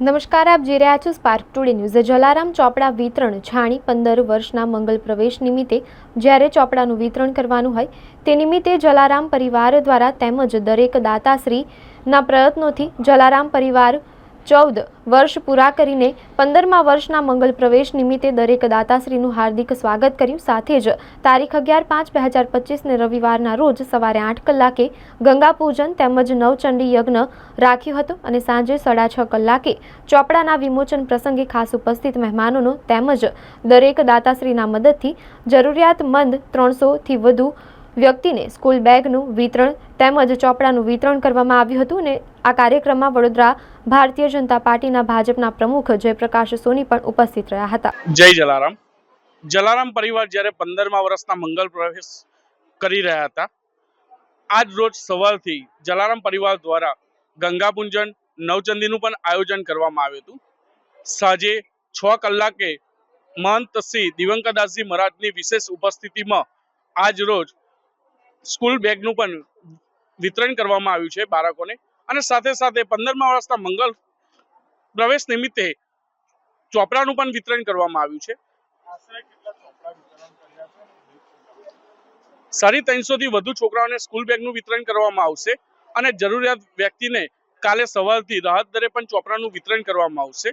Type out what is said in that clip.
નમસ્કાર, આપ જોઈ રહ્યા છો સ્પાર્ક ટુડે ન્યૂઝ જલારામ ચોપડા વિતરણ છાણી પંદર વર્ષના મંગલ પ્રવેશ નિમિત્તે જ્યારે ચોપડાનું વિતરણ કરવાનું હોય, તે નિમિત્તે જલારામ પરિવાર દ્વારા તેમજ દરેક દાતાશ્રીના પ્રયત્નોથી જલારામ પરિવાર ચૌદ વર્ષ પૂરા કરીને પંદરમા વર્ષના મંગલ પ્રવેશ નિમિત્તે દરેક દાતાશ્રીનું હાર્દિક સ્વાગત કર્યું. સાથે જ તારીખ અગિયાર પાંચ બે હજાર પચીસને રવિવારના રોજ સવારે આઠ કલાકે ગંગા પૂજન તેમજ નવચંડી યજ્ઞ રાખ્યો હતો અને સાંજે સાડા છ કલાકે ચોપડાના વિમોચન પ્રસંગે ખાસ ઉપસ્થિત મહેમાનોનો તેમજ દરેક દાતાશ્રીના મદદથી જરૂરિયાતમંદ ત્રણસોથી વધુ વ્યક્તિને સ્કૂલ બેગનું વિતરણ તેમજ ચોપડાનું વિતરણ કરવામાં આવ્યું હતું અને આ કાર્યક્રમમાં વડોદરા ભારતીય જનતા પાર્ટીના ભાજપના પ્રમુખ જયપ્રકાશ સોની પણ ઉપસ્થિત રહ્યા હતા. જય જલારામ. જલારામ પરિવાર જ્યારે પંદરમા વર્ષના મંગલ પ્રવેશ કરી રહ્યા હતા, આજ રોજ સવારથી જલારામ પરિવાર દ્વારા ગંગા પૂજન, નવચંદીનું પણ આયોજન કરવામાં આવ્યું હતું. સાંજે છ કલાકે મહંત શ્રી દિવંકરદાસજી મહારાજની વિશેષ ઉપસ્થિતિમાં આજ રોજ સ્કૂલ બેગનું પણ વિતરણ કરવામાં આવ્યું છે બાળકોને. અને સાથે સાથે પંદરમા વર્ષના મંગલ પ્રવેશ નિમિત્તે ચોપડાનું પણ વિતરણ કરવામાં આવ્યું છે. સાડી ત્રણસો થી વધુ છોકરાઓને સ્કૂલ બેગનું વિતરણ કરવામાં આવશે અને જરૂરિયાત વ્યક્તિને કાલે સવારથી રાહત દરે પણ ચોપડાનું વિતરણ કરવામાં આવશે.